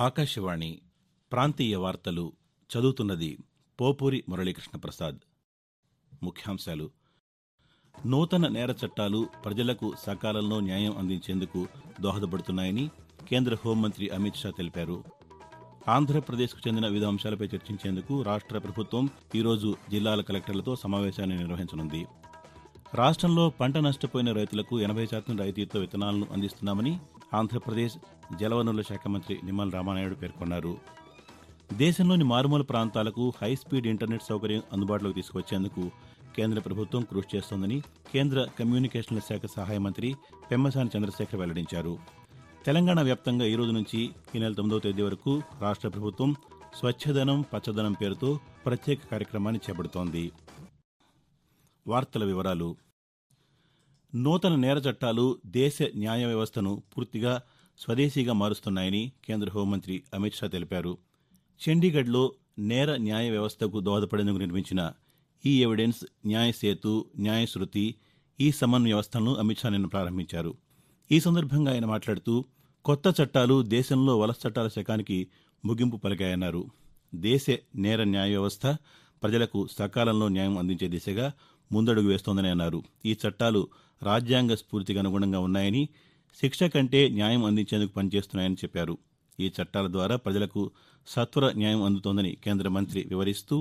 ఆకాశవాణి ప్రాంతీయ వార్తలు చదువుతున్నది పోపూరి మురళీకృష్ణ ప్రసాద్ ముఖ్యాంశాలు. నూతన నేర చట్టాలు ప్రజలకు సకాలంలో న్యాయం అందించేందుకు దోహదపడుతున్నాయని కేంద్ర హోంమంత్రి అమిత్ షా తెలిపారు. ఆంధ్రప్రదేశ్కు చెందిన వివిధ అంశాలపై చర్చించేందుకు రాష్ట్ర ప్రభుత్వం ఈరోజు జిల్లాల కలెక్టర్లతో సమావేశాన్ని నిర్వహించనుంది. రాష్ట్రంలో పంట నష్టపోయిన రైతులకు ఎనభై శాతం రాయితీతో విత్తనాలను అందిస్తున్నామని ఆంధ్రప్రదేశ్ జలవనరుల శాఖ మంత్రి నిమ్మల రామానాయుడు పేర్కొన్నారు. దేశంలోని మారుమూల ప్రాంతాలకు హైస్పీడ్ ఇంటర్నెట్ సౌకర్యం అందుబాటులోకి తీసుకొచ్చేందుకు కేంద్ర ప్రభుత్వం కృషి చేస్తోందని కేంద్ర కమ్యూనికేషన్ల శాఖ సహాయ మంత్రి పెమ్మసాని చంద్రశేఖర్ వెల్లడించారు. తెలంగాణ వ్యాప్తంగా ఈ రోజు నుంచి ఈ నెల తొమ్మిదవ తేదీ వరకు రాష్ట్ర ప్రభుత్వం స్వచ్ఛదనం పచ్చదనం పేరుతో ప్రత్యేక కార్యక్రమాన్ని చేపడుతోంది. వార్తల వివరాలు నూతన నేర చట్టాలు దేశ న్యాయ వ్యవస్థను పూర్తిగా స్వదేశీగా మారుస్తున్నాయని కేంద్ర హోంమంత్రి అమిత్ షా తెలిపారు. చండీగఢ్లో నేర న్యాయ వ్యవస్థకు దోహదపడేందుకు నిర్మించిన ఈ ఎవిడెన్స్ న్యాయ సేతు న్యాయ శృతి ఈ సమన్ వ్యవస్థలను అమిత్ షా నిన్న ప్రారంభించారు. ఈ సందర్భంగా ఆయన మాట్లాడుతూ కొత్త చట్టాలు దేశంలో వలస చట్టాల శకానికి ముగింపు పలికాయన్నారు. దేశ నేర న్యాయ వ్యవస్థ ప్రజలకు సకాలంలో న్యాయం అందించే దిశగా ముందడుగు వేస్తోందని అన్నారు. ఈ చట్టాలు రాజ్యాంగ స్ఫూర్తికి అనుగుణంగా ఉన్నాయని శిక్ష కంటే న్యాయం అందించేందుకు పనిచేస్తున్నాయని చెప్పారు ఈ చట్టాల ద్వారా ప్రజలకు సత్వర న్యాయం అందుతోందని కేంద్ర మంత్రి వివరిస్తూ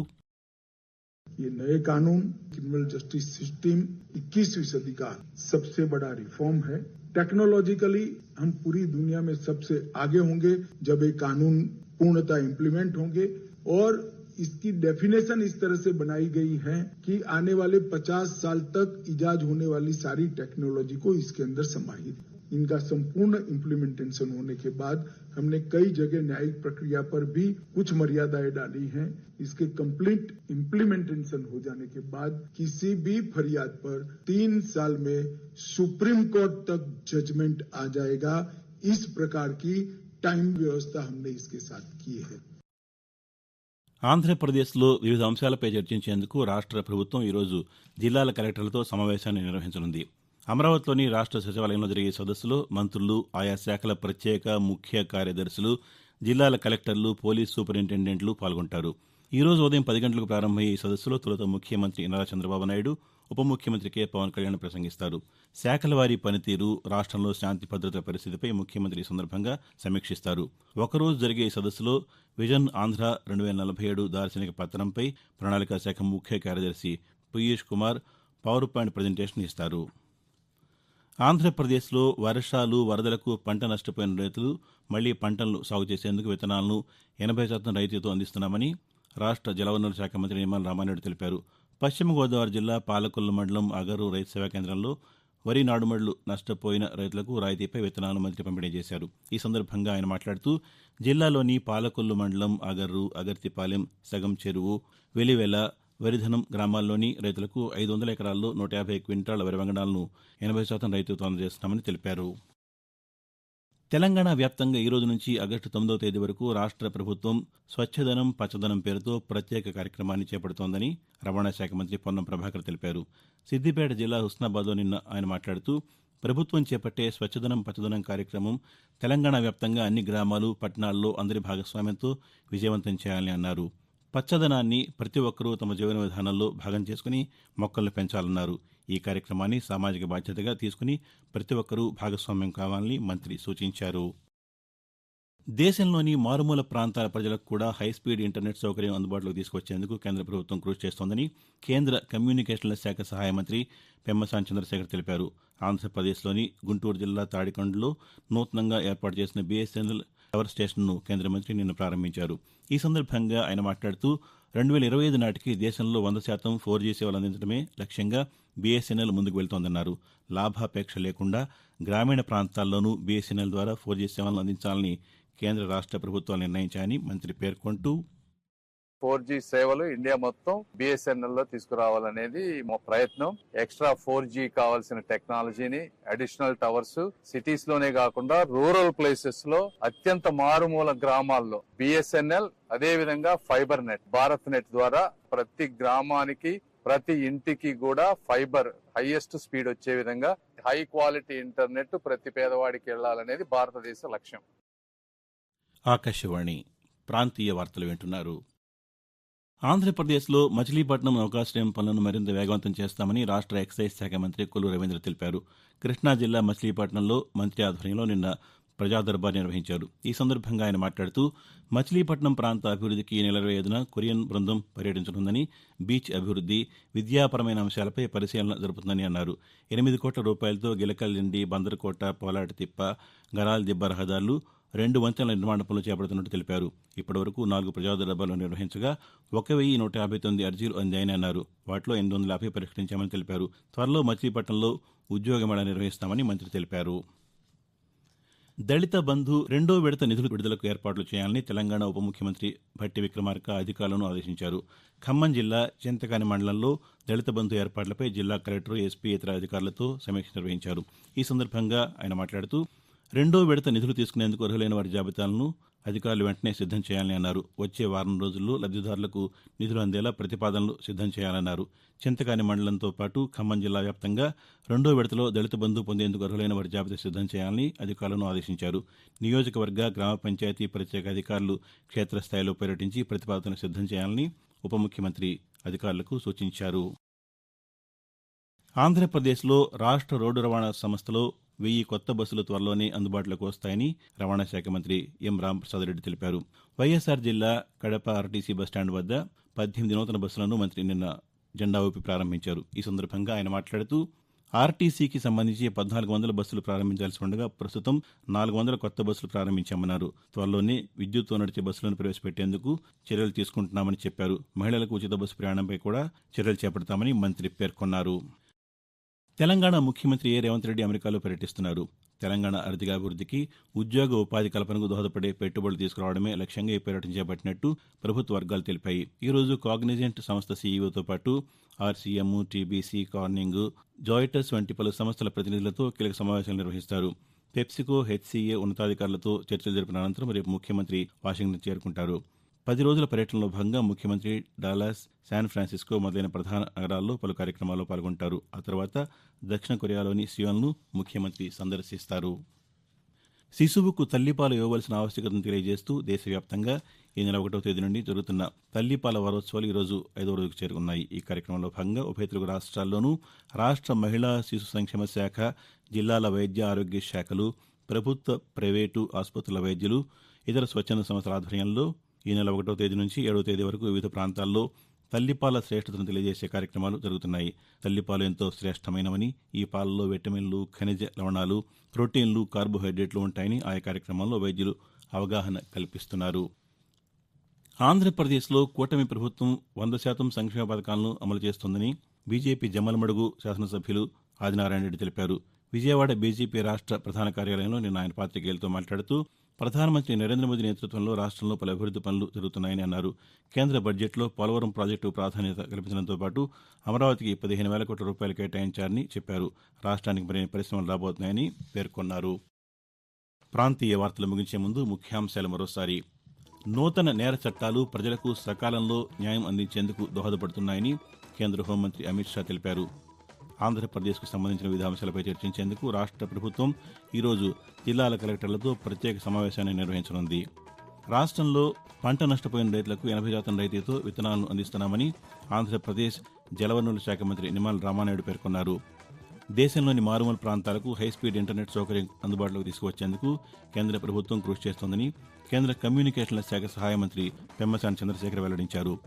ये नए कानून क्रिमिनल जस्टिस सिस्टम 21वीं सदी का सबसे बड़ा रिफॉर्म है टेक्नोलॉजिकली हम पूरी दुनिया में सबसे आगे होंगे जब ये कानून पूर्णतः इम्प्लीमेंट होंगे और इसकी डेफिनेशन इस तरह से बनाई गई है कि आने वाले 50 साल तक इजाज होने वाली सारी टेक्नोलॉजी को इसके अंदर समाहित। इनका संपूर्ण इम्प्लीमेंटेशन होने के बाद हमने कई जगह न्यायिक प्रक्रिया पर भी कुछ मर्यादाएँ डाली हैं। इसके कंप्लीट इम्प्लीमेंटेशन हो जाने के बाद किसी भी फरियाद पर तीन साल में सुप्रीम कोर्ट तक जजमेंट आ जाएगा। इस प्रकार की टाइम व्यवस्था हमने इसके साथ की है। ఆంధ్రప్రదేశ్లో వివిధ అంశాలపై చర్చించేందుకు రాష్ట్ర ప్రభుత్వం ఈరోజు జిల్లాల కలెక్టర్లతో సమావేశాన్ని నిర్వహించనుంది. అమరావతిలోని రాష్ట్ర సచివాలయంలో జరిగే సదస్సులో మంత్రులు ఆయా శాఖల ప్రత్యేక ముఖ్య కార్యదర్శులు జిల్లాల కలెక్టర్లు పోలీస్ సూపరింటెండెంట్లు పాల్గొంటారు. ఈ రోజు ఉదయం పది గంటలకు ప్రారంభమయ్యే ఈ సదస్సులో తొలుత ముఖ్యమంత్రి నారా చంద్రబాబు నాయుడు ఉప ముఖ్యమంత్రి కె. పవన్ కళ్యాణ్ ప్రసంగిస్తారు. శాఖల వారి పనితీరు రాష్ట్రంలో శాంతి భద్రతల పరిస్థితిపై ముఖ్యమంత్రి ఈ సందర్భంగా సమీక్షిస్తారు. ఒకరోజు జరిగే ఈ సదస్సులో విజన్ ఆంధ్ర రెండు వేల నలభై ఏడు దార్శనిక పత్రంపై ప్రణాళికా శాఖ ముఖ్య కార్యదర్శి Piyush Kumar power point presentation ఇస్తారు. ఆంధ్రప్రదేశ్లో వర్షాలు వరదలకు పంట నష్టపోయిన రైతులు మళ్ళీ పంటలను సాగు చేసేందుకు విత్తనాలను ఎనభై శాతం రైతుతో అందిస్తున్నామని రాష్ట్ర జలవనరుల శాఖ మంత్రి నిమ్మల రామారెడ్డి తెలిపారు. పశ్చిమ గోదావరి జిల్లా పాలకొల్లు మండలం అగరు రైతు సేవా కేంద్రంలో వరి నాడుమడులు నష్టపోయిన రైతులకు రాయితీపై విత్తనాలు మంత్రి పంపిణీ చేశారు. ఈ సందర్భంగా ఆయన మాట్లాడుతూ జిల్లాలోని పాలకొల్లు మండలం అగర్రు అగర్తిపాలెం సగం చెరువు వెలివెల వరిధనం గ్రామాల్లోని రైతులకు ఐదు వందల ఎకరాల్లో నూట యాభై క్వింటాళ్ళ వరి వంగడాలను ఎనభై శాతం రైతులతో అందజేస్తున్నామని తెలిపారు. తెలంగాణ వ్యాప్తంగా ఈ రోజు నుంచి ఆగస్టు తొమ్మిదవ తేదీ వరకు రాష్ట్ర ప్రభుత్వం స్వచ్ఛదనం పచ్చదనం పేరుతో ప్రత్యేక కార్యక్రమాన్ని చేపడుతోందని రవాణా శాఖ మంత్రి పొన్నం ప్రభాకర్ తెలిపారు. సిద్దిపేట జిల్లా హుస్నాబాద్లో నిన్న ఆయన మాట్లాడుతూ ప్రభుత్వం చేపట్టే స్వచ్ఛదనం పచ్చదనం కార్యక్రమం తెలంగాణ వ్యాప్తంగా అన్ని గ్రామాలు పట్టణాల్లో అందరి భాగస్వామ్యంతో విజయవంతం చేయాలని అన్నారు. పచ్చదనాన్ని ప్రతి ఒక్కరూ తమ జీవన విధానంలో భాగం చేసుకుని మొక్కలను పెంచాలన్నారు. ఈ కార్యక్రమాన్ని సామాజిక బాధ్యతగా తీసుకుని ప్రతి ఒక్కరూ భాగస్వామ్యం కావాలని మంత్రి సూచించారు. దేశంలోని మారుమూల ప్రాంతాల ప్రజలకు కూడా హైస్పీడ్ ఇంటర్నెట్ సౌకర్యం అందుబాటులోకి తీసుకొచ్చేందుకు కేంద్ర ప్రభుత్వం కృషి చేస్తోందని కేంద్ర కమ్యూనికేషన్ల శాఖ సహాయ మంత్రి పెమ్మసాని చంద్రశేఖర్ తెలిపారు. ఆంధ్రప్రదేశ్లోని గుంటూరు జిల్లా తాడికొండలో నూతనంగా ఏర్పాటు చేసిన బీఎస్ఎన్ఎల్ టవర్ స్టేషన్ను కేంద్ర మంత్రి నిన్న ప్రారంభించారు. ఈ సందర్భంగా ఆయన మాట్లాడుతూ రెండు వేల ఇరవై ఐదు నాటికి దేశంలో వంద శాతం ఫోర్ జీ సేవలు అందించడమే లక్ష్యంగా బీఎస్ఎన్ఎల్ ముందుకు వెళ్తోందన్నారు. లాభాపేక్ష లేకుండా గ్రామీణ ప్రాంతాల్లోనూ బీఎస్ఎన్ఎల్ ద్వారా ఫోర్ జీ సేవలను అందించాలని కేంద్ర రాష్ట్ర ప్రభుత్వాలు నిర్ణయించాయని మంత్రి పేర్కొంటూ ఫోర్ జీ సేవలు ఇండియా మొత్తం బిఎస్ఎన్ఎల్లో తీసుకురావాలనేది మా ప్రయత్నం. ఎక్స్ట్రా ఫోర్ జీ కావాల్సిన టెక్నాలజీని అడిషనల్ టవర్స్ సిటీస్లోనే కాకుండా రూరల్ ప్లేసెస్లో అత్యంత మారుమూల గ్రామాల్లో. బిఎస్ఎన్ఎల్ అదే విధంగా ఫైబర్ నెట్ భారత్ నెట్ ద్వారా ప్రతి గ్రామానికి ప్రతి ఇంటికి కూడా ఫైబర్ హైయెస్ట్ స్పీడ్ వచ్చే విధంగా హై క్వాలిటీ ఇంటర్నెట్ ప్రతి పేదవాడికి వెళ్ళాలనేది భారతదేశ లక్ష్యం. ఆకాశవాణి ప్రాంతీయ వార్తలు వింటున్నారు. ఆంధ్రప్రదేశ్లో మచిలీపట్నం నౌకాశ్రయం పనులను మరింత వేగవంతం చేస్తామని రాష్ట్ర ఎక్సైజ్ శాఖ మంత్రి కొల్లు రవీంద్ర తెలిపారు. కృష్ణా జిల్లా మచిలీపట్నంలో మంత్రి ఆధ్వర్యంలో నిన్న ప్రజాదర్బార్ నిర్వహించారు. ఈ సందర్భంగా ఆయన మాట్లాడుతూ మచిలీపట్నం ప్రాంత అభివృద్ధికి ఈ నెల ఇరవై ఐదున కొరియన్ బృందం పర్యటించనుందని బీచ్ అభివృద్ధి విద్యాపరమైన అంశాలపై పరిశీలన జరుపుతుందని అన్నారు. ఎనిమిది కోట్ల రూపాయలతో గిలకల్లిండి బందర్కోట పోలాటి తిప్ప గరాల్ దిబ్బ రహదారులు రెండు వంతెనల నిర్మాణ పనులు చేపడుతున్నట్టు తెలిపారు. ఇప్పటివరకు నాలుగు ప్రజాదర్బార్లు నిర్వహించగా ఒక వెయ్యి నూట యాభై తొమ్మిది అర్జీలు అందాయని అన్నారు. వాటిలో ఎనిమిది వందల యాభై పరిష్కరించామని తెలిపారు. త్వరలో మచిలీపట్నంలో ఉద్యోగ నిర్వహిస్తామని మంత్రి తెలిపారు. దళిత బంధు రెండో విడత నిధులు విడుదలకు ఏర్పాట్లు చేయాలని తెలంగాణ ఉప ముఖ్యమంత్రి భట్టి విక్రమార్క అధికారులను ఆదేశించారు. ఖమ్మం జిల్లా చింతకాని మండలంలో దళిత బంధు ఏర్పాట్లపై జిల్లా కలెక్టర్ ఎస్పీ ఇతర అధికారులతో సమీక్ష నిర్వహించారు. ఈ సందర్భంగా ఆయన మాట్లాడుతూ రెండో విడత నిధులు తీసుకునేందుకు అర్హులైన వారి జాబితాలను అధికారులు వెంటనే సిద్దం చేయాలని అన్నారు. వచ్చే వారం రోజుల్లో లబ్దిదారులకు నిధులు అందేలా ప్రతిపాదనలు సిద్దం చేయాలన్నారు. చింతకాని మండలంతో పాటు ఖమ్మం జిల్లా వ్యాప్తంగా రెండో విడతలో దళిత బంధు పొందేందుకు అర్హులైన వారి జాబితా సిద్దం చేయాలని అధికారులను ఆదేశించారు. నియోజకవర్గ గ్రామ పంచాయతీ ప్రత్యేక అధికారులు క్షేత్రస్థాయిలో పర్యటించి ప్రతిపాదనలు సిద్దం చేయాలని ఉప ముఖ్యమంత్రి అధికారులకు సూచించారు. ఆంధ్రప్రదేశ్లో రాష్ట్ర రోడ్డు రవాణా సంస్థలో వెయ్యి కొత్త బస్సులు త్వరలోనే అందుబాటులోకి వస్తాయని రవాణా శాఖ మంత్రి ఎం రామప్రసాద్ రెడ్డి తెలిపారు. వైఎస్ఆర్ జిల్లా కడప ఆర్టీసీ బస్టాండ్ వద్ద పద్దెనిమిది నూతన బస్సులను మంత్రి నిన్న జెండా ఊపి ప్రారంభించారు. ఈ సందర్భంగా ఆయన మాట్లాడుతూ ఆర్టీసీకి సంబంధించి పద్నాలుగు వందల బస్సులు ప్రారంభించాల్సి ఉండగా ప్రస్తుతం నాలుగు వందల కొత్త బస్సులు ప్రారంభించామన్నారు. త్వరలోనే విద్యుత్తో నడిచే బస్సులను ప్రవేశపెట్టేందుకు చర్యలు తీసుకుంటున్నామని చెప్పారు. మహిళలకు ఉచిత బస్సు ప్రయాణంపై కూడా చర్యలు చేపడతామని మంత్రి పేర్కొన్నారు. తెలంగాణ ముఖ్యమంత్రి ఏ రేవంత్ రెడ్డి అమెరికాలో పర్యటిస్తున్నారు? తెలంగాణ ఆర్థికాభివృద్ధికి ఉద్యోగ ఉపాధి కల్పనకు దోహదపడే పెట్టుబడులు తీసుకురావడమే లక్ష్యంగా ఈ పర్యటన చేపట్టినట్టు ప్రభుత్వ వర్గాలు తెలిపాయి. ఈ రోజు కాగ్నిజెంట్ సంస్థ సీఈఓతో పాటు ఆర్సీఎం టీబీసీ కార్నింగ్ జాయిటస్ వంటి పలు సంస్థల ప్రతినిధులతో కీలక సమావేశాలు నిర్వహిస్తారు. పెప్సికో హెచ్సీఏ ఉన్నతాధికారులతో చర్చలు జరిపిన అనంతరం రేపు ముఖ్యమంత్రి వాషింగ్టన్ చేరుకుంటారు. పది రోజుల పర్యటనలో భాగంగా ముఖ్యమంత్రి డాలాస్ శాన్ ఫ్రాన్సిస్కో మొదలైన ప్రధాన నగరాల్లో పలు కార్యక్రమాల్లో పాల్గొంటారు. ఆ తర్వాత దక్షిణ కొరియాలోని సియోన్ను ముఖ్యమంత్రి సందర్శిస్తారు. శిశువుకు తల్లిపాలు ఇవ్వవలసిన ఆవశ్యకతను తెలియజేస్తూ దేశవ్యాప్తంగా ఈ నెల ఒకటో తేదీ నుండి జరుగుతున్న తల్లిపాల వారోత్సవాలు ఈరోజు ఐదో రోజుకు చేరుకున్నాయి. ఈ కార్యక్రమంలో భాగంగా ఉభయ తెలుగు రాష్ట్రాల్లోనూ రాష్ట్ర మహిళా శిశు సంక్షేమ శాఖ జిల్లాల వైద్య ఆరోగ్య శాఖలు ప్రభుత్వ ప్రైవేటు ఆసుపత్రుల వైద్యులు ఇతర స్వచ్ఛంద సంస్థల ఆధ్వర్యంలో ఈ నెల ఒకటో తేదీ నుంచి ఏడవ తేదీ వరకు వివిధ ప్రాంతాల్లో తల్లిపాల శ్రేష్ఠతను తెలియజేసే కార్యక్రమాలు జరుగుతున్నాయి. తల్లిపాలు ఎంతో శ్రేష్టమైనవని ఈ పాలలో విటమిన్లు ఖనిజ లవణాలు ప్రోటీన్లు కార్బోహైడ్రేట్లు ఉంటాయని ఆయా కార్యక్రమాల్లో వైద్యులు అవగాహన కల్పిస్తున్నారు. ఆంధ్రప్రదేశ్లో కూటమి ప్రభుత్వం వంద శాతం సంక్షేమ పథకాలను అమలు చేస్తోందని బీజేపీ జమ్మలమడుగు శాసనసభ్యులు ఆదినారాయణ రెడ్డి తెలిపారు. విజయవాడ బీజేపీ రాష్ట్ర ప్రధాన కార్యాలయంలో నిన్న ఆయన పాతికేయులతో మాట్లాడుతూ ప్రధానమంత్రి నరేంద్ర మోదీ నేతృత్వంలో రాష్ట్రంలో పలు అభివృద్ది పనులు జరుగుతున్నాయని అన్నారు. కేంద్ర బడ్జెట్లో పోలవరం ప్రాజెక్టు ప్రాధాన్యత కల్పించడంతో పాటు అమరావతికి పదిహేను వేల కోట్ల రూపాయలు కేటాయించారని చెప్పారు. రాష్ట్రానికి మరిన్ని పరిశ్రమలు రాబోతున్నాయని పేర్కొన్నారు. ప్రాంతీయ వార్తలు ముగించే ముందు ముఖ్యాంశాలు మరోసారి. నూతన నేర చట్టాలు ప్రజలకు సకాలంలో న్యాయం అందించేందుకు దోహదపడుతున్నాయని కేంద్ర హోంమంత్రి అమిత్ షా తెలిపారు. ఆంధ్రప్రదేశ్కు సంబంధించిన వివిధ అంశాలపై చర్చించేందుకు రాష్ట్ర ప్రభుత్వం ఈరోజు జిల్లాల కలెక్టర్లతో ప్రత్యేక సమావేశాన్ని నిర్వహించనుంది. రాష్ట్రంలో పంట నష్టపోయిన రైతులకు ఎనభై శాతం రైతులతో విత్తనాలను అందిస్తున్నామని ఆంధ్రప్రదేశ్ జలవనరుల శాఖ మంత్రి నిమ్మల రామానాయుడు పేర్కొన్నారు. దేశంలోని మారుమూల ప్రాంతాలకు హైస్పీడ్ ఇంటర్నెట్ సౌకర్యం అందుబాటులోకి తీసుకువచ్చేందుకు కేంద్ర ప్రభుత్వం కృషి చేస్తోందని కేంద్ర కమ్యూనికేషన్ల శాఖ సహాయ మంత్రి పెమ్మసాని చంద్రశేఖర్ వెల్లడించారు.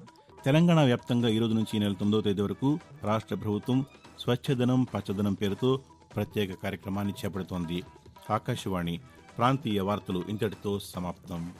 తెలంగాణ వ్యాప్తంగా ఈ రోజు నుంచి ఈ నెల తొమ్మిదో తేదీ వరకు రాష్ట్ర ప్రభుత్వం స్వచ్ఛదనం పచ్చదనం పేరుతో ప్రత్యేక కార్యక్రమాన్ని చేపడుతోంది. ఆకాశవాణి ప్రాంతీయ వార్తలు ఇంతటితో సమాప్తం.